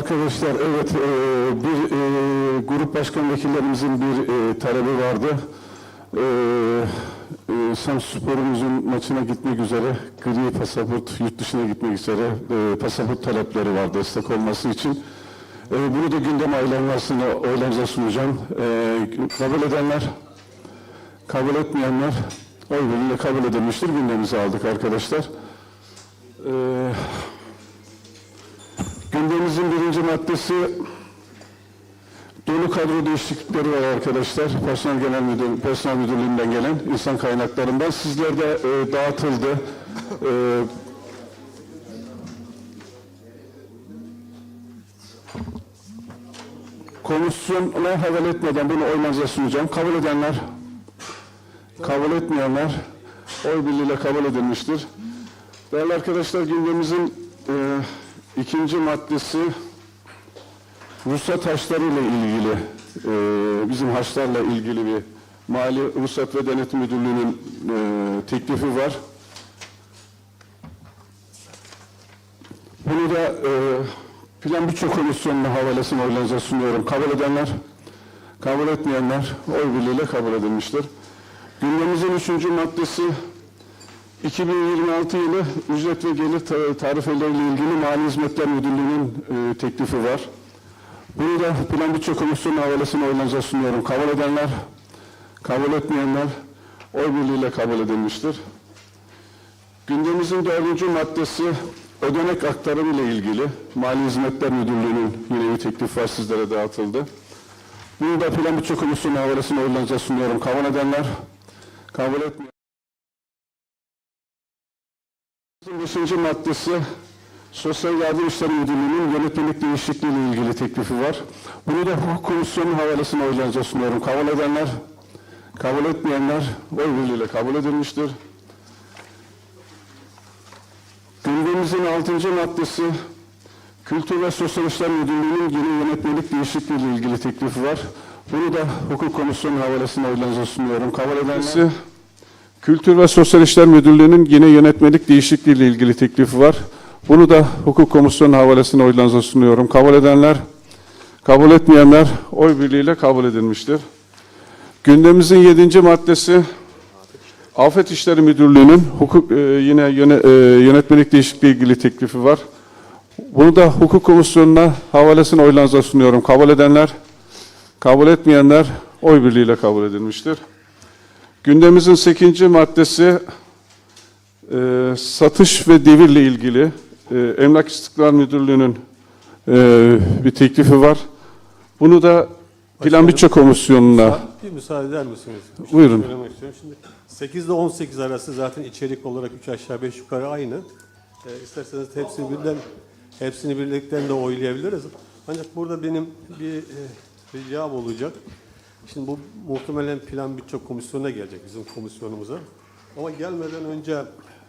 Arkadaşlar evet e, bir e, grup başkan vekillerimizin bir e, talebi vardı. E, e, Samspor'umuzun maçına gitmek üzere gri pasaport yurt dışına gitmek üzere e, pasaport talepleri var destek olması için. E, bunu da gündem aylanmasına oylarınıza sunacağım. E, kabul edenler, kabul etmeyenler oy birliğiyle kabul edilmiştir. Gündemimize aldık arkadaşlar. E, Gündemimizin birinci maddesi dolu kadro değişiklikleri var arkadaşlar. Personel Genel Müdür, Personel Müdürlüğü'nden gelen insan kaynaklarından. Sizlerde e, dağıtıldı. E, komisyona havale etmeden bunu oylarınıza sunacağım. Kabul edenler, kabul etmeyenler oy birliğiyle kabul edilmiştir. Değerli arkadaşlar gündemimizin e, ikinci maddesi ruhsat haçları ile ilgili e, bizim haçlarla ilgili bir Mali Ruhsat ve Denetim Müdürlüğü'nün e, teklifi var. Bunu da e, Plan Bütçe Komisyonu'na havalesini oylarınıza sunuyorum. Kabul edenler, kabul etmeyenler oy birliğiyle kabul edilmiştir. Gündemimizin üçüncü maddesi 2026 yılı ücret ve gelir ta- tarifeleriyle ilgili Mali Hizmetler Müdürlüğü'nün e, teklifi var. Bunu da Plan Bütçe Komisyonu havalesine oylarınıza sunuyorum. Kabul edenler, kabul etmeyenler oy birliğiyle kabul edilmiştir. Gündemimizin dördüncü maddesi ödenek aktarımı ile ilgili Mali Hizmetler Müdürlüğü'nün yine bir teklif var sizlere dağıtıldı. Bunu da Plan Bütçe Komisyonu havalesine oylarınıza sunuyorum. Kabul edenler, kabul etmeyenler Beşinci maddesi Sosyal Yardım İşleri Müdürlüğü'nün yönetmelik değişikliği ile ilgili teklifi var. Bunu da hukuk komisyonu havalesine oylarınıza sunuyorum. Kabul edenler, kabul etmeyenler oy birliğiyle kabul edilmiştir. Gündemimizin altıncı maddesi Kültür ve Sosyal İşler Müdürlüğü'nün yeni yönetmelik değişikliği ile ilgili teklifi var. Bunu da hukuk komisyonu havalesine oylarınıza sunuyorum. Kabul edenler... Kültür ve Sosyal İşler Müdürlüğü'nün yine yönetmelik değişikliği ile ilgili teklifi var. Bunu da hukuk komisyonu havalesine oylarınıza sunuyorum. Kabul edenler, kabul etmeyenler oy birliğiyle kabul edilmiştir. Gündemimizin yedinci maddesi Afet İşleri Müdürlüğü'nün hukuk e, yine yöne- e, yönetmelik değişikliği ile ilgili teklifi var. Bunu da hukuk komisyonuna havalesine oylarınıza sunuyorum. Kabul edenler, kabul etmeyenler oy birliğiyle kabul edilmiştir. Gündemimizin 8. maddesi e, satış ve devirle ilgili e, Emlak İstiklal Müdürlüğü'nün e, bir teklifi var. Bunu da Plan Bütçe Komisyonu'na Bir müsaade eder misiniz? Bir şey Buyurun. söylemek istiyorum. Şimdi 8 ile 18 arası zaten içerik olarak 3 aşağı 5 yukarı aynı. Ee, isterseniz hepsini birden hepsini birlikten de oylayabiliriz. Ancak burada benim bir e, ricam olacak. Şimdi bu muhtemelen plan bütçe komisyonuna gelecek bizim komisyonumuza. Ama gelmeden önce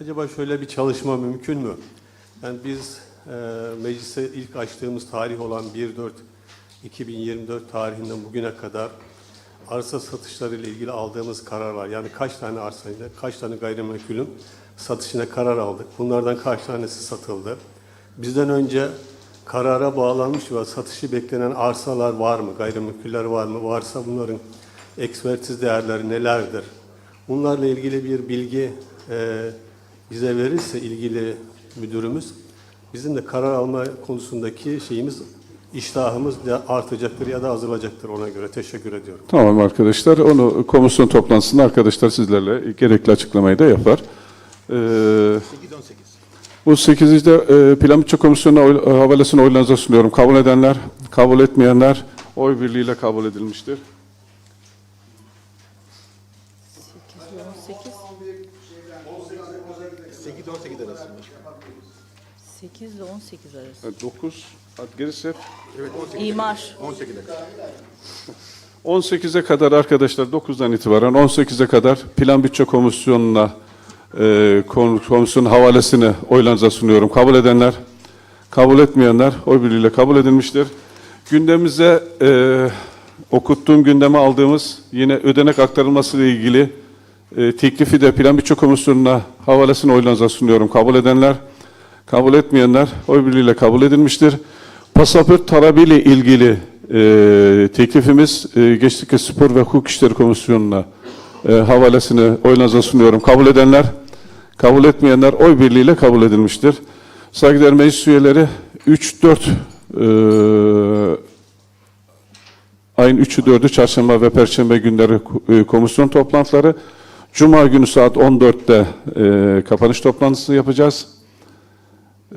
acaba şöyle bir çalışma mümkün mü? Yani biz e, meclise ilk açtığımız tarih olan 1-4-2024 tarihinden bugüne kadar arsa satışları ile ilgili aldığımız kararlar yani kaç tane arsayla kaç tane gayrimenkulün satışına karar aldık. Bunlardan kaç tanesi satıldı? Bizden önce karara bağlanmış ve satışı beklenen arsalar var mı? Gayrimenkuller var mı? Varsa bunların ekspertiz değerleri nelerdir? Bunlarla ilgili bir bilgi e, bize verirse ilgili müdürümüz bizim de karar alma konusundaki şeyimiz iştahımız da artacaktır ya da azalacaktır ona göre. Teşekkür ediyorum. Tamam arkadaşlar. Onu komisyon toplantısında arkadaşlar sizlerle gerekli açıklamayı da yapar. Ee, bu 8'de e, Plan Bütçe Komisyonu'na oy, e, havalesini oylarınıza sunuyorum. Kabul edenler, kabul etmeyenler oy birliğiyle kabul edilmiştir. 8 18 arası. 8 ile 18 arası. 9, gerisi İmar. 18'e kadar. 18'e kadar arkadaşlar 9'dan itibaren 18'e kadar Plan Bütçe Komisyonu'na e, kon- komisyonun havalesini oylarınıza sunuyorum. Kabul edenler, kabul etmeyenler oy birliğiyle kabul edilmiştir. Gündemimize e, okuttuğum gündeme aldığımız yine ödenek aktarılması ile ilgili e, teklifi de Plan Bütçe Komisyonu'na havalesini oylarınıza sunuyorum. Kabul edenler, kabul etmeyenler oy birliğiyle kabul edilmiştir. Pasaport talebiyle ilgili e, teklifimiz e, Geçtik Spor ve Hukuk İşleri Komisyonu'na e, havalesini oylarınıza sunuyorum. Kabul edenler, kabul etmeyenler oy birliğiyle kabul edilmiştir. Saygıdeğer meclis üyeleri 3-4 e, ayın 3'ü 4'ü çarşamba ve perşembe günleri e, komisyon toplantıları. Cuma günü saat 14'te e, kapanış toplantısı yapacağız.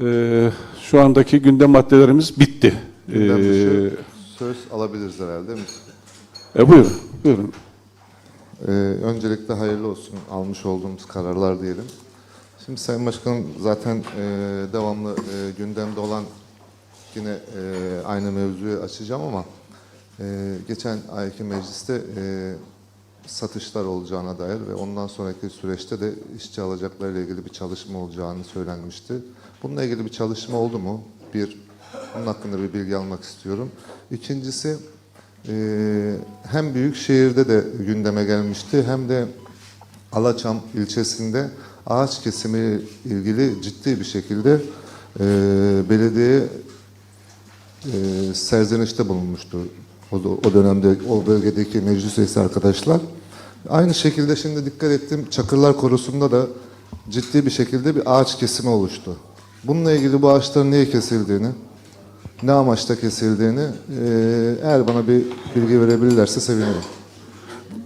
E, şu andaki gündem maddelerimiz bitti. Gündem dışı E, söz alabiliriz herhalde. değil mi? e, buyurun, buyurun. Ee, öncelikle hayırlı olsun almış olduğumuz kararlar diyelim. Şimdi Sayın Başkanım zaten e, devamlı e, gündemde olan yine e, aynı mevzuyu açacağım ama e, geçen ayki mecliste e, satışlar olacağına dair ve ondan sonraki süreçte de işçi alacaklarıyla ilgili bir çalışma olacağını söylenmişti. Bununla ilgili bir çalışma oldu mu? Bir, bunun hakkında bir bilgi almak istiyorum. İkincisi, ee, hem büyük şehirde de gündeme gelmişti hem de Alaçam ilçesinde ağaç kesimi ilgili ciddi bir şekilde e, belediye e, serzenişte bulunmuştu. O, o dönemde o bölgedeki meclis üyesi arkadaşlar. Aynı şekilde şimdi dikkat ettim Çakırlar Korusu'nda da ciddi bir şekilde bir ağaç kesimi oluştu. Bununla ilgili bu ağaçların niye kesildiğini, ne amaçla kesildiğini eee, eğer bana bir bilgi verebilirlerse sevinirim.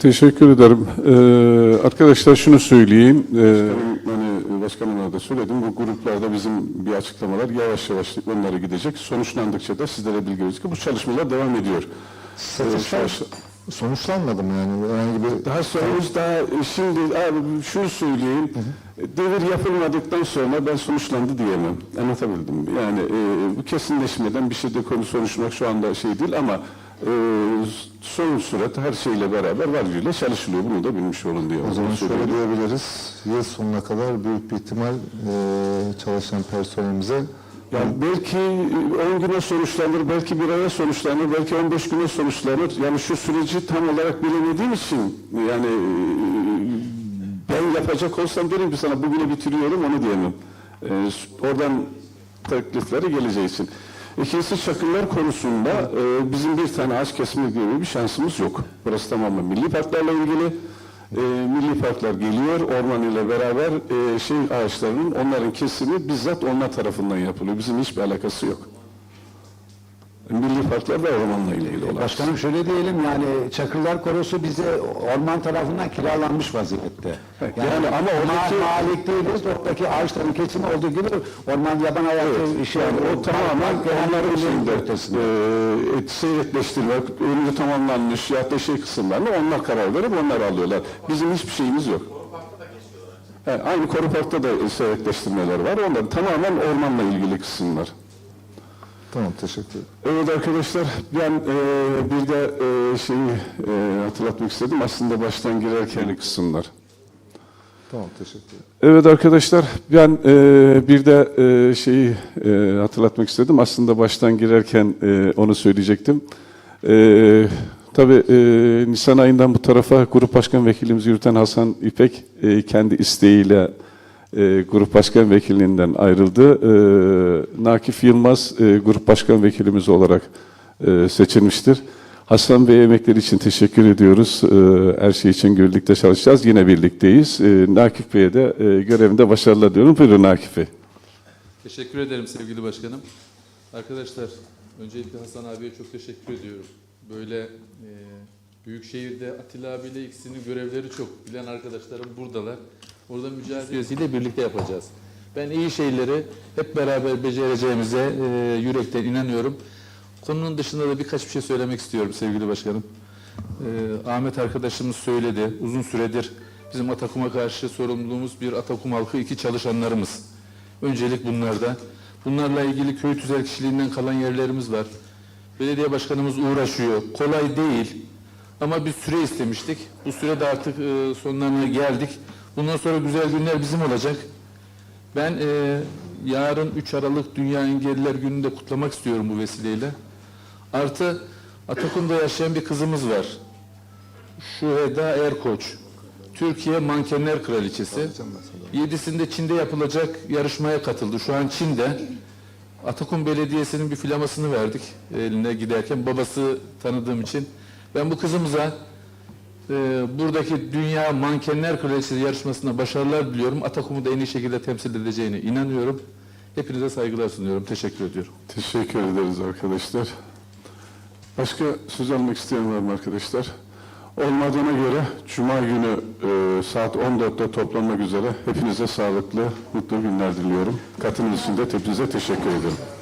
Teşekkür ederim. Ee, arkadaşlar şunu söyleyeyim. Ee, hani başkanımla da söyledim. Bu gruplarda bizim bir açıklamalar yavaş yavaş onlara gidecek. Sonuçlandıkça da sizlere bilgi verecek. Bu çalışmalar devam ediyor. Satışlar sonuçlanmadı mı yani? Herhangi bir Daha sonra daha şimdi abi şunu söyleyeyim. Devir yapılmadıktan sonra ben sonuçlandı diyemem. Anlatabildim. Yani e, bu kesinleşmeden bir şeyde konu konuşmak şu anda şey değil ama e, son sürat her şeyle beraber varlığıyla çalışılıyor. Bunu da bilmiş olun diye. O zaman şöyle diyebiliriz. Yıl sonuna kadar büyük bir ihtimal eee, çalışan personelimize Yani belki 10 güne sonuçlanır, belki bir aya sonuçlanır, belki 15 güne sonuçlanır. Yani şu süreci tam olarak bilemediğim için yani e, ben yapacak olsam derim ki sana bugünü bitiriyorum onu diyemem. E, oradan teklifleri geleceği için. İkincisi çakırlar konusunda e, bizim bir tane ağaç kesme gibi bir şansımız yok. Burası tamamen milli parklarla ilgili. E, milli parklar geliyor, orman ile beraber e, şey ağaçlarının onların kesimi bizzat onlar tarafından yapılıyor. Bizim hiçbir alakası yok. Milli parklar da ormanla ilgili olan. Başkanım şöyle diyelim yani Çakırlar Korosu bize orman tarafından kiralanmış vaziyette. Yani ama oradaki- ma- malik değiliz. Oradaki ağaçların kesimi olduğu gibi orman yaban hayatı işi Yani o tamamen onların şeyinde, e, et- seyretleştirme, önünü tamamlanmış ya da şey kısımlarını onlar karar verip onlar alıyorlar. Bizim hiçbir şeyimiz yok. He, aynı Koru Park'ta da seyretleştirmeler var. Onlar tamamen ormanla ilgili kısımlar. Tamam teşekkür ederim. Evet arkadaşlar ben e, bir de e, şeyi e, hatırlatmak istedim. Aslında baştan girerken kısımlar. Tamam teşekkür ederim. Evet arkadaşlar ben e, bir de e, şeyi e, hatırlatmak istedim. Aslında baştan girerken e, onu söyleyecektim. E, tabii e, Nisan ayından bu tarafa Grup Başkan Vekilimiz yürüten Hasan İpek e, kendi isteğiyle e, Grup Başkan Vekilliğinden ayrıldı. E, Nakif Yılmaz e, Grup Başkan Vekilimiz olarak e, seçilmiştir. Hasan Bey emekleri için teşekkür ediyoruz. Ee, Her şey için birlikte çalışacağız. Yine birlikteyiz. Ee, Nakif Bey'e de e, görevinde başarılar diyorum. Buyurun Nakif Bey. Teşekkür ederim sevgili başkanım. Arkadaşlar öncelikle Hasan abiye çok teşekkür ediyorum. Böyle e, büyük şehirde Atilla abiyle ikisinin görevleri çok. Bilen arkadaşlarım buradalar. Orada mücadelesiyle birlikte yapacağız. Ben iyi şeyleri hep beraber becereceğimize e, yürekten inanıyorum. Konunun dışında da birkaç bir şey söylemek istiyorum sevgili başkanım. E, Ahmet arkadaşımız söyledi. Uzun süredir bizim Atakum'a karşı sorumluluğumuz bir Atakum halkı iki çalışanlarımız. Öncelik bunlarda. Bunlarla ilgili köy tüzel kişiliğinden kalan yerlerimiz var. Belediye başkanımız uğraşıyor. Kolay değil. Ama bir süre istemiştik. Bu sürede artık e, sonlarına geldik. Bundan sonra güzel günler bizim olacak. Ben e, yarın 3 Aralık Dünya Engelliler Günü'nü de kutlamak istiyorum bu vesileyle. Artı Atakum'da yaşayan bir kızımız var. Şuheda Erkoç. Türkiye Mankenler Kraliçesi. Yedisinde Çin'de yapılacak yarışmaya katıldı. Şu an Çin'de. Atakum Belediyesi'nin bir filamasını verdik eline giderken babası tanıdığım için. Ben bu kızımıza e, buradaki Dünya Mankenler Kraliçesi yarışmasında başarılar diliyorum. Atakum'u da en iyi şekilde temsil edeceğine inanıyorum. Hepinize saygılar sunuyorum. Teşekkür ediyorum. Teşekkür ederiz arkadaşlar. Başka söz almak isteyen var mı arkadaşlar? Olmadığına göre Cuma günü e, saat 14'te toplanmak üzere hepinize sağlıklı, mutlu günler diliyorum. Katılımınız için de hepinize teşekkür ederim.